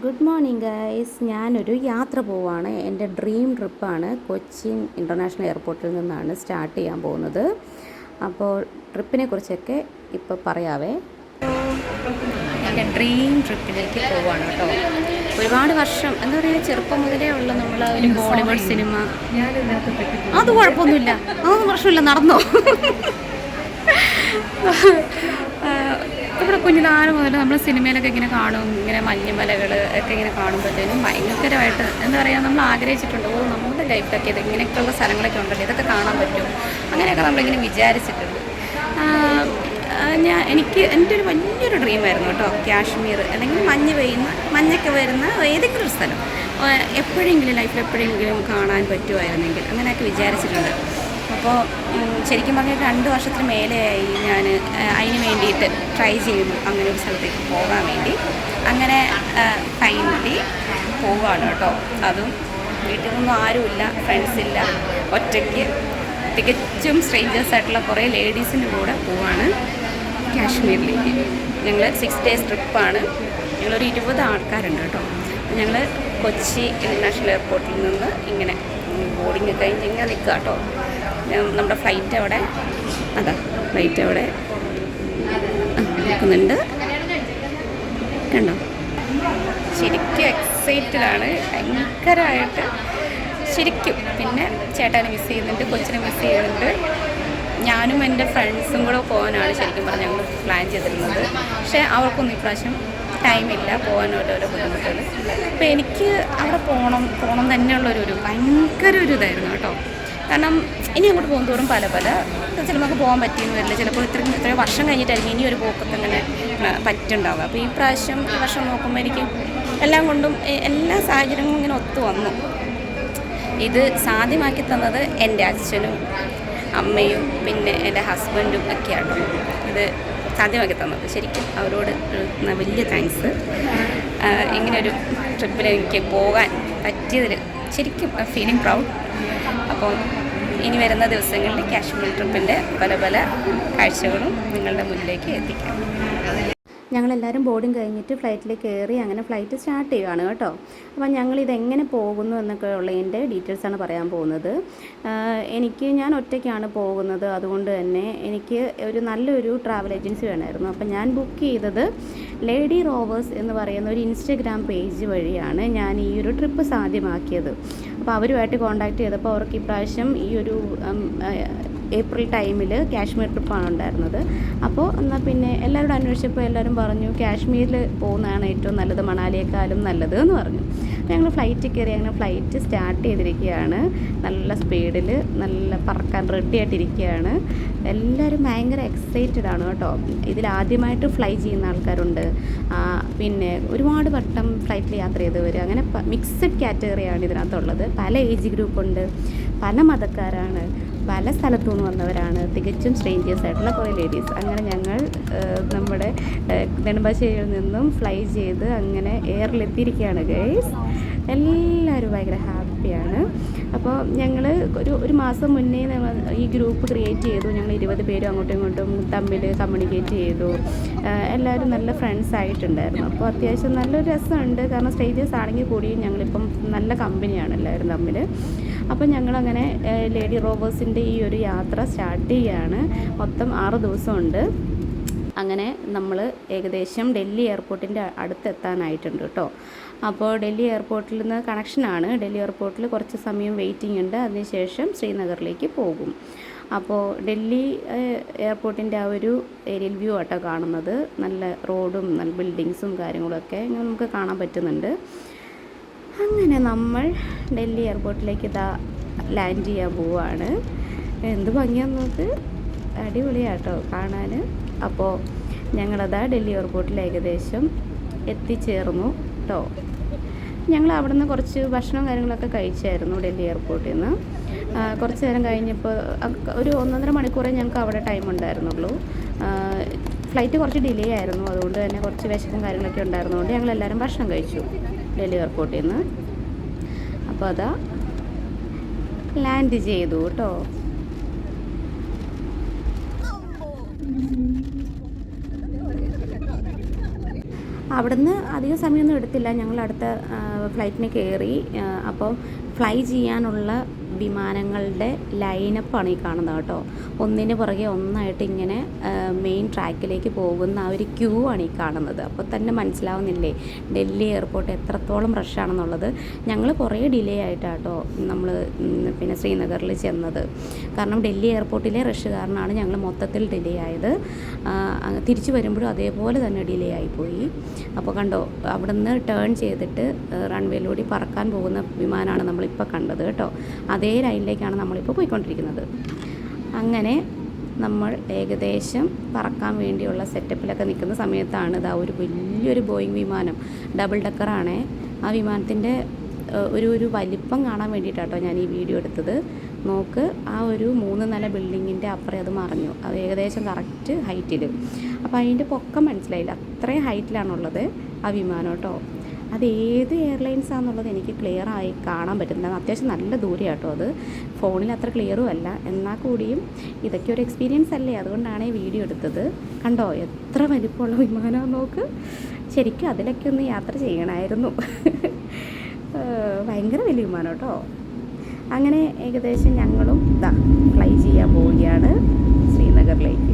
Good morning guys ഞാനൊരു യാത്ര പോവാണ്. എന്റെ ഡ്രീം ട്രിപ്പാണ് കൊച്ചിൻ ഇന്റർനാഷണൽ എയർപോർട്ടിൽ നിന്നാണ് സ്റ്റാർട്ട് ചെയ്യാൻ പോകുന്നത്. അപ്പോൾ ട്രിപ്പിനെ കുറിച്ചൊക്കെ ഇപ്പോൾ പറയാവേ. എന്റെ ഡ്രീം ട്രിപ്പിലേക്ക് പോവാണ് കേട്ടോ. ഒരുപാട് വർഷം എന്താ പറയുക ചെറുപ്പം മുതലേ ഉള്ള നമ്മൾ ഒരു ബോളിവുഡ് സിനിമ അത് കുഴപ്പമൊന്നുമില്ല. അതൊന്നും പ്രശ്നമില്ല നടന്നോ? ഇവിടെ കുഞ്ഞുനാൾ മുതൽ നമ്മൾ സിനിമയിലൊക്കെ ഇങ്ങനെ കാണും ഇങ്ങനെ മഞ്ഞുമലകൾ ഒക്കെ ഇങ്ങനെ കാണുമ്പോഴത്തേനും ഭയങ്കരമായിട്ട് എന്താ പറയുക നമ്മൾ ആഗ്രഹിച്ചിട്ടുണ്ട്. ഓ നമ്മുടെ ലൈഫിലൊക്കെ ഇത് ഇങ്ങനെയൊക്കെയുള്ള സ്ഥലങ്ങളൊക്കെ ഉണ്ടല്ലോ ഇതൊക്കെ കാണാൻ പറ്റും. അങ്ങനെയൊക്കെ നമ്മളിങ്ങനെ വിചാരിച്ചിട്ടുണ്ട്. ഞാൻ എനിക്ക് എന്റെ ഒരു വലിയൊരു ഡ്രീമായിരുന്നു കേട്ടോ കാശ്മീർ. അല്ലെങ്കിൽ മഞ്ഞ് പെയ്യുന്ന മഞ്ഞൊക്കെ വരുന്ന ഏതെങ്കിലും ഒരു സ്ഥലം. എപ്പോഴെങ്കിലും ലൈഫിൽ എപ്പോഴെങ്കിലും കാണാൻ പറ്റുമായിരുന്നെങ്കിൽ അങ്ങനെയൊക്കെ വിചാരിച്ചിട്ടുണ്ട്. അപ്പോൾ ശരിക്കും പറഞ്ഞാൽ രണ്ട് വർഷത്തിന് മേലെയായി ഞാൻ അതിന് വേണ്ടിയിട്ട് ട്രൈ ചെയ്യുന്നു. അങ്ങനെ ഒരു സ്ഥലത്തേക്ക് പോകാൻ വേണ്ടി. അങ്ങനെ ഫൈനലി പോവുകയാണ് കേട്ടോ. അതും വീട്ടിൽ നിന്നും ആരുമില്ല ഫ്രണ്ട്സില്ല ഒറ്റയ്ക്ക് തികച്ചും സ്ട്രേഞ്ചേഴ്സ് ആയിട്ടുള്ള കുറേ ലേഡീസിന്റെ കൂടെ പോവാണ് കാശ്മീരിലേക്ക്. ഞങ്ങൾ സിക്സ് ഡേയ്സ് ട്രിപ്പാണ് ഞങ്ങളൊരു ഇരുപത് ആൾക്കാരുണ്ട് കേട്ടോ. ഞങ്ങൾ കൊച്ചി ഇന്റർനാഷണൽ എയർപോർട്ടിൽ നിന്ന് ഇങ്ങനെ ബോർഡിങ് കഴിഞ്ഞ് ഇങ്ങനെ നിൽക്കുക കേട്ടോ. നമ്മുടെ ഫ്ലൈറ്റ് അവിടെ അതാ ഫ്ലൈറ്റ് അവിടെ നിൽക്കുന്നുണ്ട്. കണ്ടോ? ശരിക്കും എക്സൈറ്റഡ് ആണ്. ഭയങ്കരമായിട്ട് ശരിക്കും. പിന്നെ ചേട്ടനെ മിസ് ചെയ്യുന്നുണ്ട് കൊച്ചിനെ മിസ് ചെയ്യുന്നുണ്ട്. ഞാനും എന്റെ ഫ്രണ്ട്സും കൂടെ പോകാനാണ് ശരിക്കും പറഞ്ഞു ഞങ്ങൾ പ്ലാൻ ചെയ്തിരുന്നത്. പക്ഷേ അവർക്കൊന്നും ഇപ്രാവശ്യം ടൈമില്ല പോകാൻ ഓരോരോ ബുദ്ധിമുട്ടുകൾ. അപ്പോൾ എനിക്ക് അവിടെ പോകണം പോകണം തന്നെയുള്ളൊരു ഭയങ്കര ഒരു ഇതായിരുന്നു കേട്ടോ. കാരണം ഇനി അങ്ങോട്ട് പോകും തോറും പല പല. ചിലപ്പോൾ നമുക്ക് പോകാൻ പറ്റിയെന്ന് വരില്ല. ചിലപ്പോൾ ഇത്ര ഇത്ര വർഷം കഴിഞ്ഞിട്ടായിരിക്കും ഇനി ഒരു പോക്കൊക്കെ അങ്ങനെ പറ്റുണ്ടാവുക. അപ്പോൾ ഈ പ്രാവശ്യം ഈ വർഷം നോക്കുമ്പോൾ എനിക്ക് എല്ലാം കൊണ്ടും എല്ലാ സാഹചര്യങ്ങളും ഇങ്ങനെ ഒത്തു വന്നു. ഇത് സാധ്യമാക്കി തന്നത് എന്റെ അച്ഛനും അമ്മയും പിന്നെ എന്റെ ഹസ്ബൻഡും ഒക്കെയാണ്. ഇത് സാധ്യമാക്കി തന്നത്. ശരിക്കും അവരോട് വലിയ താങ്ക്സ്. ഇങ്ങനൊരു ട്രിപ്പിൽ എനിക്ക് പോകാൻ പറ്റിയതിൽ ശരിക്കും ഫീലിംഗ് പ്രൗഡ്. അപ്പോൾ ഇനി വരുന്ന ദിവസങ്ങളിൽ കാശ്മീർ ട്രിപ്പിന്റെ പല പല കാഴ്ചകളും നിങ്ങളുടെ മുന്നിലേക്ക് എത്തിക്കാം. ഞങ്ങളെല്ലാവരും ബോർഡിങ് കഴിഞ്ഞിട്ട് ഫ്ലൈറ്റിൽ കയറി അങ്ങനെ ഫ്ലൈറ്റ് സ്റ്റാർട്ട് ചെയ്യുകയാണ് കേട്ടോ. അപ്പോൾ ഞങ്ങൾ ഇതെങ്ങനെ പോകുന്നു എന്നൊക്കെ ഉള്ളതിന്റെ ഡീറ്റെയിൽസാണ് പറയാൻ പോകുന്നത്. എനിക്ക് ഞാൻ ഒറ്റയ്ക്കാണ് പോകുന്നത്. അതുകൊണ്ട് തന്നെ എനിക്ക് ഒരു നല്ലൊരു ട്രാവൽ ഏജൻസി വേണമായിരുന്നു. അപ്പോൾ ഞാൻ ബുക്ക് ചെയ്തത് ലേഡി റോവേഴ്സ് എന്ന് പറയുന്ന ഒരു ഇൻസ്റ്റഗ്രാം പേജ് വഴിയാണ് ഞാൻ ഈ ഒരു ട്രിപ്പ് സാധ്യമാക്കിയത്. അപ്പോൾ അവരുമായിട്ട് കോൺടാക്ട് ചെയ്തപ്പോൾ അവർക്ക് ഇപ്രാവശ്യം ഈ ഒരു ഏപ്രിൽ ടൈമിൽ കാശ്മീർ ട്രിപ്പാണ് ഉണ്ടായിരുന്നത്. അപ്പോൾ എന്നാൽ പിന്നെ എല്ലാവരോടും അന്വേഷിച്ചപ്പോൾ എല്ലാവരും പറഞ്ഞു കാശ്മീരിൽ പോകുന്നതാണ് ഏറ്റവും നല്ലത് മണാലിയേക്കാളും നല്ലത് എന്ന് പറഞ്ഞു. ഞങ്ങൾ ഫ്ലൈറ്റ് കയറി അങ്ങനെ ഫ്ലൈറ്റ് സ്റ്റാർട്ട് ചെയ്തിരിക്കുകയാണ്. നല്ല സ്പീഡിൽ നല്ല പറക്കാൻ റെഡി ആയിട്ടിരിക്കുകയാണ്. എല്ലാവരും ഭയങ്കര എക്സൈറ്റഡ് ആണ് കേട്ടോ. ഇതിലാദ്യമായിട്ട് ഫ്ലൈ ചെയ്യുന്ന ആൾക്കാരുണ്ട്. പിന്നെ ഒരുപാട് വട്ടം ഫ്ലൈറ്റിൽ യാത്ര ചെയ്തവർ അങ്ങനെ മിക്സഡ് കാറ്റഗറിയാണ് ഇതിനകത്തുള്ളത്. പല ഏജ് ഗ്രൂപ്പുണ്ട് പല മതക്കാരാണ് പല സ്ഥലത്തു നിന്ന് വന്നവരാണ് തികച്ചും സ്ട്രേഞ്ചേഴ്സ് ആയിട്ടുള്ള കുറേ ലേഡീസ് അങ്ങനെ ഞങ്ങൾ നമ്മുടെ നെടുമ്പാശ്ശേരിയിൽ നിന്നും ഫ്ലൈ ചെയ്ത് അങ്ങനെ എയറിലെത്തിയിരിക്കുകയാണ് ഗൈസ് എല്ലാവരും ഭയങ്കര ഹാപ്പിയാണ് അപ്പോൾ ഞങ്ങൾ ഒരു ഒരു മാസം മുന്നേ ഈ ഗ്രൂപ്പ് ക്രിയേറ്റ് ചെയ്തു. ഞങ്ങൾ ഇരുപത് പേരും അങ്ങോട്ടും ഇങ്ങോട്ടും തമ്മിൽ കമ്മ്യൂണിക്കേറ്റ് ചെയ്തു. എല്ലാവരും നല്ല ഫ്രണ്ട്സ് ആയിട്ടുണ്ടായിരുന്നു. അപ്പോൾ അത്യാവശ്യം നല്ലൊരു രസമുണ്ട്. കാരണം സ്റ്റേജസ് ആണെങ്കിൽ കൂടിയും ഞങ്ങളിപ്പം നല്ല കമ്പനിയാണ് എല്ലാവരും തമ്മിൽ അപ്പോൾ ഞങ്ങളങ്ങനെ ലേഡി റോബേഴ്സിന്റെ ഈ ഒരു യാത്ര സ്റ്റാർട്ട് ചെയ്യുകയാണ് മൊത്തം ആറ് ദിവസമുണ്ട്. അങ്ങനെ നമ്മൾ ഏകദേശം ഡൽഹി എയർപോർട്ടിന്റെ അടുത്തെത്താനായിട്ടുണ്ട് കേട്ടോ അപ്പോൾ ഡൽഹി എയർപോർട്ടിൽ നിന്ന് കണക്ഷനാണ് ഡൽഹി എയർപോർട്ടിൽ കുറച്ച് സമയം വെയിറ്റിംഗ് ഉണ്ട്. അതിനുശേഷം ശ്രീനഗറിലേക്ക് പോകും. അപ്പോൾ ഡൽഹി എയർപോർട്ടിന്റെ ആ ഒരു ഏരിയൽ വ്യൂ ആട്ടോ കാണുന്നത്. നല്ല റോഡും നല്ല ബിൽഡിങ്സും കാര്യങ്ങളൊക്കെ ഇങ്ങനെ നമുക്ക് കാണാൻ പറ്റുന്നുണ്ട്. അങ്ങനെ നമ്മൾ ഡൽഹി എയർപോർട്ടിലേക്ക് ഇതാ ലാൻഡ് ചെയ്യാൻ പോവുകയാണ് എന്ത് ഭംഗിയാന്ന് നോക്ക്. അടിപൊളിയാട്ടോ കാണാൻ അപ്പോൾ ഞങ്ങളതാ ഡൽഹി എയർപോർട്ടിൽ ഏകദേശം എത്തിച്ചേർന്നു കേട്ടോ ഞങ്ങൾ അവിടെ നിന്ന് കുറച്ച് ഭക്ഷണവും കാര്യങ്ങളൊക്കെ കഴിച്ചായിരുന്നു ഡൽഹി എയർപോർട്ടിൽ നിന്ന് കുറച്ച് നേരം കഴിഞ്ഞപ്പോൾ ഒരു ഒന്നൊന്നര മണിക്കൂറേ ഞങ്ങൾക്ക് അവിടെ ടൈം ഉണ്ടായിരുന്നുള്ളൂ. ഫ്ലൈറ്റ് കുറച്ച് ഡിലേ ആയിരുന്നു. അതുകൊണ്ട് തന്നെ കുറച്ച് വിശപ്പും കാര്യങ്ങളൊക്കെ ഉണ്ടായിരുന്നതുകൊണ്ട് ഞങ്ങൾ എല്ലാവരും ഭക്ഷണം കഴിച്ചു. ഡൽഹി എയർപോർട്ടിൽ നിന്ന് അപ്പോൾ അതാ ലാൻഡ് ചെയ്തു കേട്ടോ. അവിടുന്ന് അധികം സമയമൊന്നും എടുത്തില്ല. ഞങ്ങൾ അടുത്ത ഫ്ലൈറ്റിന് കയറി അപ്പം ഫ്ലൈ ചെയ്യാനുള്ള വിമാനങ്ങളുടെ ലൈനപ്പാണ് ഈ കാണുന്നത് കേട്ടോ. ഒന്നിന് പുറകെ ഒന്നായിട്ട് ഇങ്ങനെ മെയിൻ ട്രാക്കിലേക്ക് പോകുന്ന ആ ഒരു ക്യൂ ആണ് ഈ കാണുന്നത്. അപ്പോൾ തന്നെ മനസ്സിലാവുന്നില്ലേ ഡൽഹി എയർപോർട്ട് എത്രത്തോളം റഷാണെന്നുള്ളത് ഞങ്ങൾ കുറേ ഡിലേ ആയിട്ടാട്ടോ നമ്മൾ പിന്നെ ശ്രീനഗറിൽ ചെന്നത്. കാരണം ഡൽഹി എയർപോർട്ടിലെ റഷ് കാരണമാണ് ഞങ്ങൾ മൊത്തത്തിൽ ഡിലേ ആയത്. തിരിച്ചു വരുമ്പോഴും അതേപോലെ തന്നെ ഡിലേ ആയിപ്പോയി. അപ്പോൾ കണ്ടോ അവിടുന്ന് ടേൺ ചെയ്തിട്ട് റൺവേയിലൂടെ പറക്കാൻ പോകുന്ന വിമാനമാണ് നമ്മളിപ്പോൾ കണ്ടത് കേട്ടോ. അതേ ലൈനിലേക്കാണ് നമ്മളിപ്പോൾ പോയിക്കൊണ്ടിരിക്കുന്നത്. അങ്ങനെ നമ്മൾ ഏകദേശം പറക്കാൻ വേണ്ടിയുള്ള സെറ്റപ്പിലൊക്കെ നിൽക്കുന്ന സമയത്താണ് ഇതാ ഒരു വലിയൊരു ബോയിങ് വിമാനം ഡബിൾ ഡക്കറാണേ. ആ വിമാനത്തിന്റെ ഒരു ഒരു വലിപ്പം കാണാൻ വേണ്ടിയിട്ടാട്ടോ ഞാൻ ഈ വീഡിയോ എടുത്തത്. നോക്ക് ആ ഒരു മൂന്ന് നില ബിൽഡിങ്ങിന്റെ അപ്പുറം അത് മറിഞ്ഞു. അത് ഏകദേശം കറക്റ്റ് ഹൈറ്റിൽ അപ്പോൾ അതിന്റെ പൊക്കം മനസ്സിലായില്ല. അത്രയും ഹൈറ്റിലാണുള്ളത് ആ വിമാനം കേട്ടോ. അത് ഏത് എയർലൈൻസ് ആണെന്നുള്ളത് എനിക്ക് ക്ലിയർ ആയി കാണാൻ പറ്റുന്നില്ല. അത്യാവശ്യം നല്ല ദൂരം കേട്ടോ അത്. ഫോണിൽ അത്ര ക്ലിയറും അല്ല. എന്നാൽ കൂടിയും ഇതൊക്കെ ഒരു എക്സ്പീരിയൻസ് അല്ലേ? അതുകൊണ്ടാണ് ഈ വീഡിയോ എടുത്തത്. കണ്ടോ? എത്ര വലിപ്പമുള്ള വിമാനം നോക്ക്. ശരിക്കും അതിലൊക്കെ ഒന്ന് യാത്ര ചെയ്യണമായിരുന്നു. ഭയങ്കര വലിയ വിമാനം കേട്ടോ. അങ്ങനെ ഏകദേശം ഞങ്ങളും ഇതാ ഫ്ലൈ ചെയ്യാൻ പോവുകയാണ് ശ്രീനഗറിലേക്ക്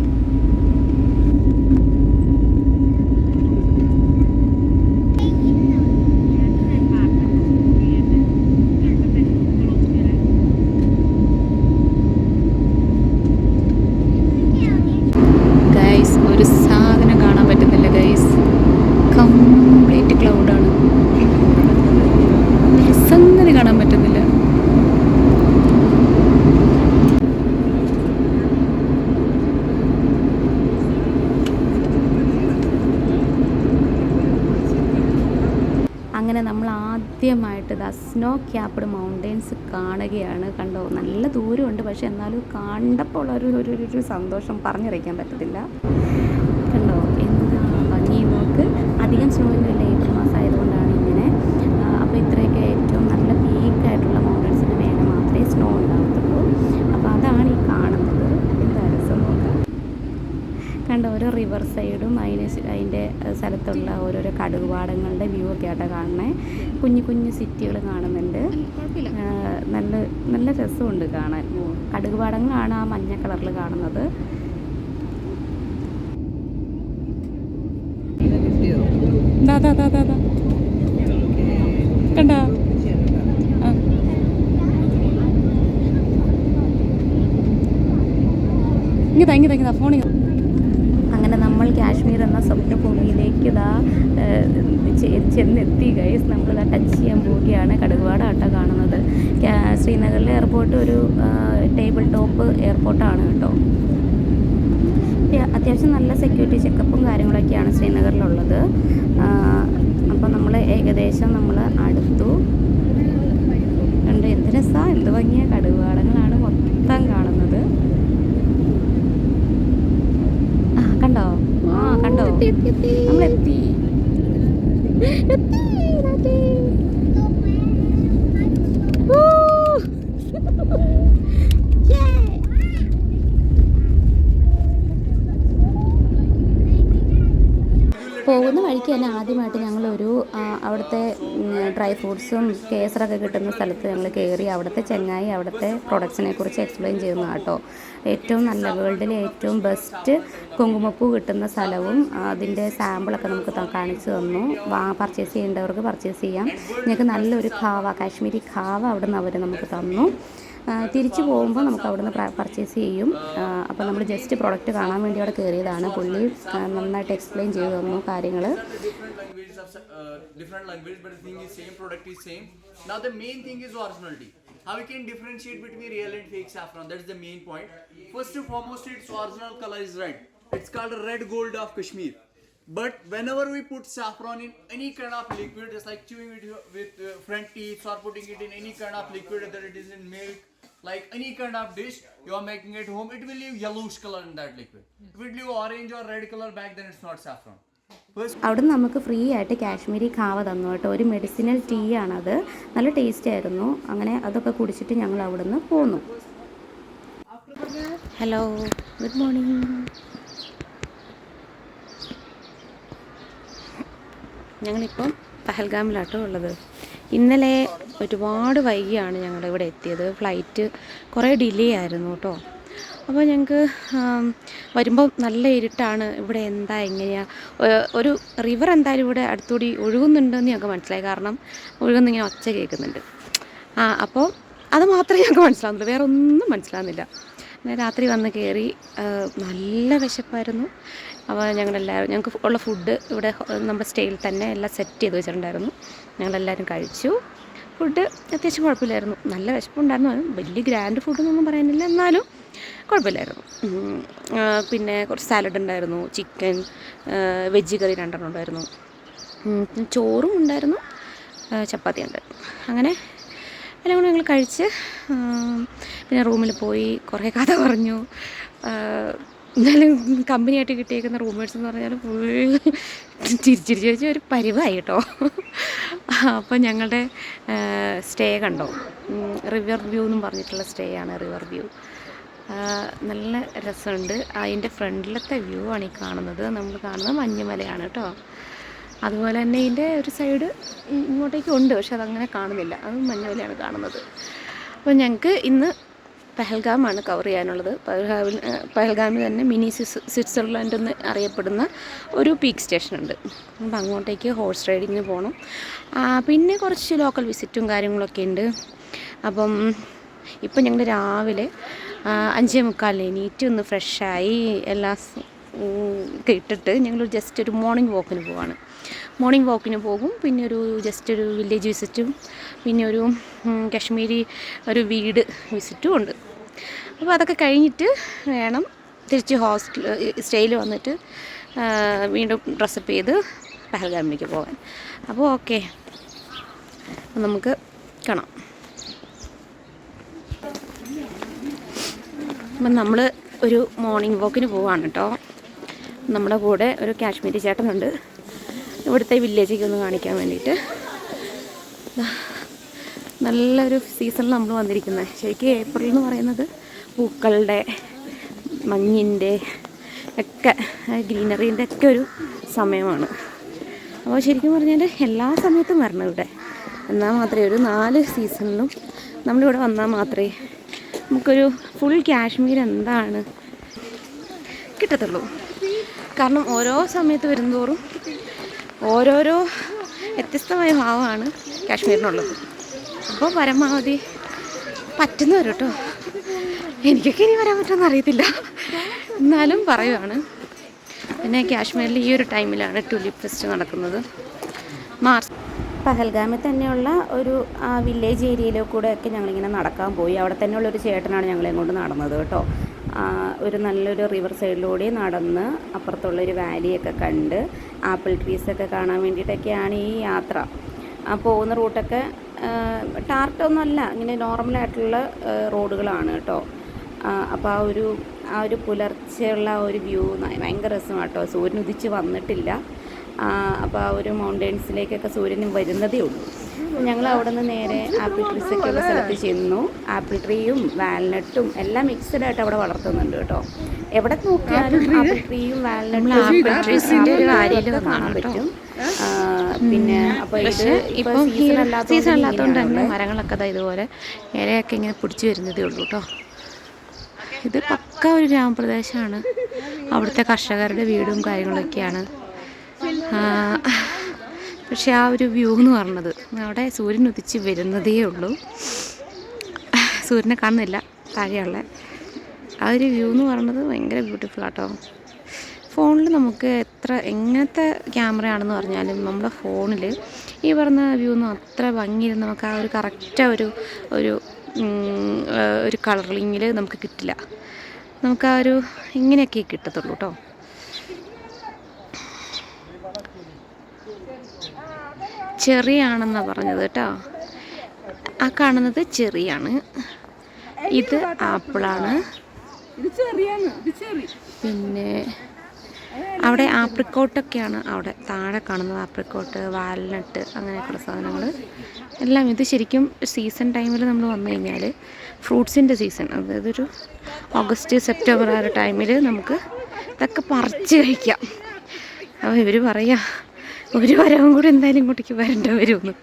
ഗൈസ് ഒരു സാധനം കാണാൻ പറ്റുന്നില്ല ഗൈസ് കംപ്ലീറ്റ് ക്ലൗഡാണ് സംഗതി കാണാൻ പറ്റുന്നില്ല അങ്ങനെ നമ്മൾ ആദ്യമായിട്ട് ദ സ്നോ ക്യാപ്ഡ് മൗണ്ടെയ്ൻസ് കാണുകയാണ്. കണ്ടോ? നല്ല ദൂരമുണ്ട്. പക്ഷെ എന്നാലും കണ്ടപ്പോൾ ഒരു ഒരു ഒരു സന്തോഷം പറഞ്ഞറിയിക്കാൻ പറ്റത്തില്ല. കണ്ടോ? എന്താ ഭംഗി? നോക്ക് അധികം സ്നോ ഒന്നുമില്ല ഏപ്രിൽ മാസം ആയതുകൊണ്ടാണ് ഇങ്ങനെ അപ്പോൾ ഇത്രയൊക്കെ ഏറ്റവും നല്ല പീക്കായിട്ടുള്ള മൗണ്ടൻസിന് മേലെ മാത്രമേ സ്നോ ഉണ്ടാകത്തുള്ളൂ അപ്പോൾ അതാണ് ഈ കാണുന്നത് എന്താ രസം നോക്കാം കണ്ട ഓരോ റിവർ സൈഡും അതിന് അതിന്റെ സ്ഥലത്തുള്ള ഓരോരോ കടുവാടങ്ങളുടെ വ്യൂ ഒക്കെ ആയിട്ടാണ് കാണണേ കുഞ്ഞു കുഞ്ഞു സിറ്റികൾ കാണുന്നുണ്ട്. നല്ല നല്ല രസമുണ്ട് കാണാൻ. കടുകുപാടങ്ങളാണ് ആ മഞ്ഞ കളറിൽ കാണുന്നത്. കണ്ടോ? ആ. ഇങ്ങതാ ഇങ്ങതാ ഇങ്ങതാ ഫോണിൽ അങ്ങനെ നമ്മൾ കാശ്മീർ എന്ന സ്വപ്നഭൂമിയിലേക്ക് ഇതാ ഏഹ്, ചെ- ചെന്നെത്തി ഗൈസ് നമ്മളിതാ ടച്ച് ചെയ്യാൻ പോവുകയാണ്. ആട്ട കാണുന്നത്. ശ്രീനഗറിലെ എയർപോർട്ട് ഒരു ടേബിൾ ടോപ്പ് എയർപോർട്ടാണ് കേട്ടോ. അത്യ- അത്യാവശ്യം നല്ല സെക്യൂരിറ്റി ചെക്കപ്പും കാര്യങ്ങളൊക്കെയാണ് ശ്രീനഗറിലുള്ളത്. അപ്പോൾ നമ്മൾ ഏകദേശം നമ്മൾ അടുത്തു. ഉണ്ട് എന്ത് രസമാണ് എന്ത് ഭംഗിയ. കടുവാടങ്ങളാണ് മൊത്തം കാണുന്നത്. ആ കണ്ടോ? ആ കണ്ടോ? നമ്മളെത്തി. Hehehehe പോകുന്ന വഴിക്ക് തന്നെ ആദ്യമായിട്ട് ഞങ്ങളൊരു അവിടുത്തെ ഡ്രൈ ഫ്രൂട്ട്സും കേസറൊക്കെ കിട്ടുന്ന സ്ഥലത്ത് ഞങ്ങൾ കയറി അവിടുത്തെ ചെങ്ങായി അവിടുത്തെ പ്രൊഡക്ട്സിനെ കുറിച്ച് എക്സ്പ്ലെയിൻ ചെയ്യുന്ന കേട്ടോ. ഏറ്റവും നല്ല വേൾഡിലെ ഏറ്റവും ബെസ്റ്റ് കുങ്കുമപ്പൂ കിട്ടുന്ന സ്ഥലവും അതിന്റെ സാമ്പിളൊക്കെ നമുക്ക് കാണിച്ചു തന്നു. വാ പർച്ചേസ് ചെയ്യേണ്ടവർക്ക് പർച്ചേസ് ചെയ്യാം. ഞങ്ങൾക്ക് നല്ലൊരു ഖാവ കാശ്മീരി ഖാവ അവിടെ നിന്ന് അവർ നമുക്ക് തന്നു. തിരിച്ചു പോകുമ്പോൾ നമുക്ക് അവിടുന്ന് പർച്ചേസ് ചെയ്യും അപ്പോൾ നമ്മൾ ജസ്റ്റ് പ്രോഡക്റ്റ് കാണാൻ വേണ്ടി അവിടെ കയറിയതാണ് പുള്ളി നന്നായിട്ട് എക്സ്പ്ലെയിൻ ചെയ്തു തന്നു കാര്യങ്ങൾ uh. How we can differentiate between real and fake saffron? That's the main point. First and foremost, its original color is red. It's called red gold of Kashmir. But whenever we put saffron in any kind of liquid, just like chewing it with uh, front teeth or putting it in any kind of liquid, whether it is in milk, like any kind of dish, you are making at home, it will leave yellowish color in that liquid. If it leave orange or red color back, then it's not saffron. First, അവിടെ നിന്ന് നമുക്ക് free ആയിട്ട് കാശ്മീരി കാവ തന്നു കേട്ടോ ഒരു medicinal tea ആണത് നല്ല taste ആയിരുന്നു അങ്ങനെ അതൊക്കെ കുടിച്ചിട്ട് ഞങ്ങൾ അവിടെ നിന്ന് പോന്നു ഹലോ ഗുഡ് മോർണിംഗ് ഞങ്ങളിപ്പം പഹൽഗാമിലാട്ടോ ഉള്ളത് ഇന്നലെ ഒരുപാട് വൈകിയാണ് ഞങ്ങൾ ഇവിടെ എത്തിയത്. ഫ്ലൈറ്റ് കുറേ ഡിലേ ആയിരുന്നു കേട്ടോ. അപ്പോൾ ഞങ്ങൾക്ക് വരുമ്പോൾ നല്ല ഇരുട്ടാണ്. ഇവിടെ എന്താ എങ്ങനെയാണ് ഒരു റിവർ എന്തായാലും ഇവിടെ അടുത്തുകൂടി ഒഴുകുന്നുണ്ടെന്ന് ഞങ്ങൾക്ക് മനസ്സിലായി. കാരണം ഒഴുകുന്നിങ്ങനെ ഒച്ച കേൾക്കുന്നുണ്ട്. ആ അപ്പോൾ അത് മാത്രമേ ഞങ്ങൾക്ക് മനസ്സിലാവുന്നുള്ളൂ. വേറെ ഒന്നും മനസ്സിലാവുന്നില്ല. രാത്രി വന്ന് കയറി നല്ല വിശപ്പായിരുന്നു. അപ്പോൾ ഞങ്ങളെല്ലാവരും ഞങ്ങൾക്ക് ഉള്ള ഫുഡ് ഇവിടെ നമ്മുടെ സ്റ്റേയിൽ തന്നെ എല്ലാം സെറ്റ് ചെയ്ത് വെച്ചിട്ടുണ്ടായിരുന്നു. ഞങ്ങളെല്ലാവരും കഴിച്ചു. ഫുഡ് അത്യാവശ്യം കുഴപ്പമില്ലായിരുന്നു. നല്ല വിശപ്പുണ്ടായിരുന്നു. വലിയ ഗ്രാൻഡ് ഫുഡെന്നൊന്നും പറയാനില്ല. എന്നാലും കുഴപ്പമില്ലായിരുന്നു. പിന്നെ കുറച്ച് സാലഡ് ഉണ്ടായിരുന്നു. ചിക്കൻ വെജ് കറി രണ്ടെണ്ണം ഉണ്ടായിരുന്നു. ചോറും ഉണ്ടായിരുന്നു. ചപ്പാത്തി ഉണ്ടായിരുന്നു. അങ്ങനെ എല്ലാം കൂടെ ഞങ്ങൾ കഴിച്ച് പിന്നെ റൂമിൽ പോയി കുറേ കഥ പറഞ്ഞു. എന്നാലും കമ്പനിയായിട്ട് കിട്ടിയേക്കുന്ന റൂംമേറ്റ്സ് എന്ന് പറഞ്ഞാൽ ഫുൾ ചിരിച്ചിരി ചിരിച്ച് ഒരു പരിവായി കേട്ടോ. അപ്പോൾ ഞങ്ങളുടെ സ്റ്റേ കണ്ടോ? റിവർ വ്യൂ എന്നും പറഞ്ഞിട്ടുള്ള സ്റ്റേ ആണ് റിവർ വ്യൂ നല്ല രസമുണ്ട്. അതിന്റെ ഫ്രണ്ടിലത്തെ വ്യൂ ആണ് ഈ കാണുന്നത്. നമ്മൾ കാണുന്നത് മഞ്ഞുമലയാണ് കേട്ടോ. അതുപോലെ തന്നെ ഇതിന്റെ ഒരു സൈഡ് ഇങ്ങോട്ടേക്ക് ഉണ്ട് പക്ഷെ അതങ്ങനെ കാണുന്നില്ല. അത് മഞ്ഞുമലയാണ് കാണുന്നത്. അപ്പോൾ ഞങ്ങൾക്ക് ഇന്ന് പഹൽഗാമാണ് കവർ ചെയ്യാനുള്ളത്. പഹൽഗാമിൽ പെഹൽഗാമിൽ തന്നെ മിനി സ്വിറ്റ്സർലാൻഡ് എന്ന് അറിയപ്പെടുന്ന ഒരു പീക്ക് സ്റ്റേഷൻ ഉണ്ട്. അപ്പം അങ്ങോട്ടേക്ക് ഹോഴ്സ് റൈഡിങ്ങിന് പോകണം പിന്നെ കുറച്ച് ലോക്കൽ വിസിറ്റും കാര്യങ്ങളൊക്കെ ഉണ്ട്. അപ്പം ഇപ്പം ഞങ്ങൾ രാവിലെ അഞ്ചേ മുക്കാലിന് എണീറ്റ് ഒന്ന് ഫ്രഷായി എല്ലാ ഇട്ടിട്ട് ഞങ്ങൾ ജസ്റ്റ് ഒരു മോർണിംഗ് വാക്കിന് പോവാണ്. മോർണിംഗ് വാക്കിന് പോകും. പിന്നെ ഒരു ജസ്റ്റ് ഒരു വില്ലേജ് വിസിറ്റും പിന്നെ ഒരു കാശ്മീരി ഒരു വീട് വിസിറ്റും ഉണ്ട്. അപ്പോൾ അതൊക്കെ കഴിഞ്ഞിട്ട് വേണം തിരിച്ച് ഹോസ്റ്റൽ സ്റ്റേയിൽ വന്നിട്ട് വീണ്ടും ഡ്രസ്സപ്പ് ചെയ്ത് പഹൽഗാമിലേക്ക് പോകാൻ. അപ്പോൾ ഓക്കെ. നമുക്ക് കാണാം. അപ്പം നമ്മൾ ഒരു മോർണിംഗ് വാക്കിന് പോവാണ് കേട്ടോ. നമ്മുടെ കൂടെ ഒരു കാശ്മീരി ചേട്ടനുണ്ട്. ഇവിടുത്തെ വില്ലേജേക്ക് ഒന്ന് കാണിക്കാൻ വേണ്ടിയിട്ട്. നല്ലൊരു സീസണിൽ നമ്മൾ വന്നിരിക്കുന്നത് ശരിക്കും ഏപ്രിൽ എന്ന് പറയുന്നത് പൂക്കളുടെ മഞ്ഞിന്റെ ഒക്കെ ഗ്രീനറീന്റെ ഒക്കെ ഒരു സമയമാണ്. അപ്പോൾ ശരിക്കും പറഞ്ഞാൽ എല്ലാ സമയത്തും വരണം ഇവിടെ. എന്നാൽ മാത്രമേ ഒരു നാല് സീസണിലും നമ്മളിവിടെ വന്നാൽ മാത്രമേ നമുക്കൊരു ഫുൾ കാശ്മീർ എന്താണ് കിട്ടത്തുള്ളൂ. കാരണം ഓരോ സമയത്ത് വരുന്നതോറും ഓരോരോ വ്യത്യസ്തമായ ഭാവമാണ് കാശ്മീരിനുള്ളത്. അപ്പോൾ പരമാവധി പറ്റുന്നവർ കേട്ടോ എനിക്കൊക്കെ ഇനി വരാൻ പറ്റുമെന്ന് അറിയത്തില്ല. എന്നാലും പറയുവാണ്. പിന്നെ കാശ്മീരിൽ ഈ ഒരു ടൈമിലാണ് ടുലിപ്പ് ഫെസ്റ്റ് നടക്കുന്നത്. മാർച്ച് പഹൽഗാമിൽ തന്നെയുള്ള ഒരു വില്ലേജ് ഏരിയയിലെ ഒക്കെ ഞങ്ങളിങ്ങനെ നടക്കാൻ പോയി. അവിടെ തന്നെയുള്ള ഒരു ചേട്ടനാണ് ഞങ്ങളെ കൊണ്ട് നടന്നത് കേട്ടോ ഒരു നല്ലൊരു റിവർ സൈഡിലൂടെ നടന്ന് അപ്പുറത്തുള്ളൊരു വാലിയൊക്കെ കണ്ട് ആപ്പിൾ ട്രീസൊക്കെ കാണാൻ വേണ്ടിയിട്ടൊക്കെയാണ് ഈ യാത്ര. ആ പോകുന്ന റൂട്ടൊക്കെ ടാർട്ടൊന്നും അല്ല ഇങ്ങനെ നോർമലായിട്ടുള്ള റോഡുകളാണ് കേട്ടോ. അപ്പോൾ ആ ഒരു ആ ഒരു പുലർച്ചെയുള്ള ആ ഒരു വ്യൂ ഭയങ്കര രസമാണ് കേട്ടോ. സൂര്യൻ ഉദിച്ച് വന്നിട്ടില്ല. അപ്പോൾ ആ ഒരു മൗണ്ടെയ്ൻസിലേക്കൊക്കെ സൂര്യൻ വരുന്നതേ ഉള്ളൂ. ഞങ്ങൾ അവിടെ നിന്ന് നേരെ ആപ്പിൾ ട്രീസ് ഒക്കെ ഉള്ള സ്ഥലത്ത് ചെന്നു. ആപ്പിൾ ട്രീയും വാൽനട്ടും എല്ലാം മിക്സഡ് ആയിട്ട് അവിടെ വളർത്തുന്നുണ്ട് കേട്ടോ. എവിടെ നോക്കിയാലും ആപ്പിൾ ട്രീയും വാൽനട്ടും ആപ്പിൾ ട്രീസിന്റെ ഒരു കാണാൻ പറ്റും. പിന്നെ അപ്പോൾ ഇത് പക്ഷേ ഇപ്പോൾ സീസൺ അല്ലാത്തതുകൊണ്ട് തന്നെ മരങ്ങളൊക്കെ അതാ ഇതുപോലെ ഇലയൊക്കെ ഇങ്ങനെ പിടിച്ചു വരുന്നതേ ഉള്ളൂ കേട്ടോ ഇത് പക്ക ഒരു ഗ്രാമപ്രദേശമാണ് അവിടുത്തെ കർഷകരുടെ വീടും കാര്യങ്ങളൊക്കെയാണ്. പക്ഷെ പക്ഷേ ആ ഒരു വ്യൂ എന്ന് പറഞ്ഞത് അവിടെ സൂര്യൻ ഉദിച്ച് വരുന്നതേ ഉള്ളൂ. സൂര്യനെ കാണുന്നില്ല താഴെയുള്ള. ആ ഒരു വ്യൂ എന്ന് പറയുന്നത് ഭയങ്കര ബ്യൂട്ടിഫുൾ ആട്ടോ. ഫോണിൽ നമുക്ക് എത്ര എങ്ങനത്തെ ക്യാമറയാണെന്ന് പറഞ്ഞാലും നമ്മുടെ ഫോണിൽ ഈ പറഞ്ഞ വ്യൂ ഒന്നും അത്ര ഭംഗിയിൽ നമുക്ക് ആ ഒരു കറക്റ്റ് ഒരു ഒരു ഒരു കളറിങ്ങിൽ നമുക്ക് കിട്ടില്ല. നമുക്ക് ആ ഒരു ഇങ്ങനെയൊക്കെ കിട്ടത്തുള്ളൂ കേട്ടോ ചെറിയാണെന്നാണ് പറഞ്ഞത് കേട്ടോ ആ കാണുന്നത് ചെറിയാണ്. ഇത് ആപ്പിളാണ്. പിന്നെ അവിടെ ആപ്രിക്കോട്ടൊക്കെയാണ് അവിടെ. താഴെ കാണുന്നത് ആപ്രിക്കോട്ട് വാൽനട്ട് അങ്ങനെയൊക്കെയുള്ള സാധനങ്ങൾ. എല്ലാം ഇത് ശരിക്കും സീസൺ ടൈമിൽ നമ്മൾ വന്നു കഴിഞ്ഞാൽ ഫ്രൂട്ട്സിന്റെ സീസൺ. അതായത് ഒരു ഓഗസ്റ്റ് സെപ്റ്റംബർ ആ ഒരു ടൈമിൽ നമുക്ക് ഇതൊക്കെ പറിച്ച് കഴിക്കാം. അപ്പോൾ ഇവർ പറയാ ഒരു വരവും കൂടി എന്തായാലും ഇങ്ങോട്ടേക്ക് വരേണ്ട വരുമെന്ന്.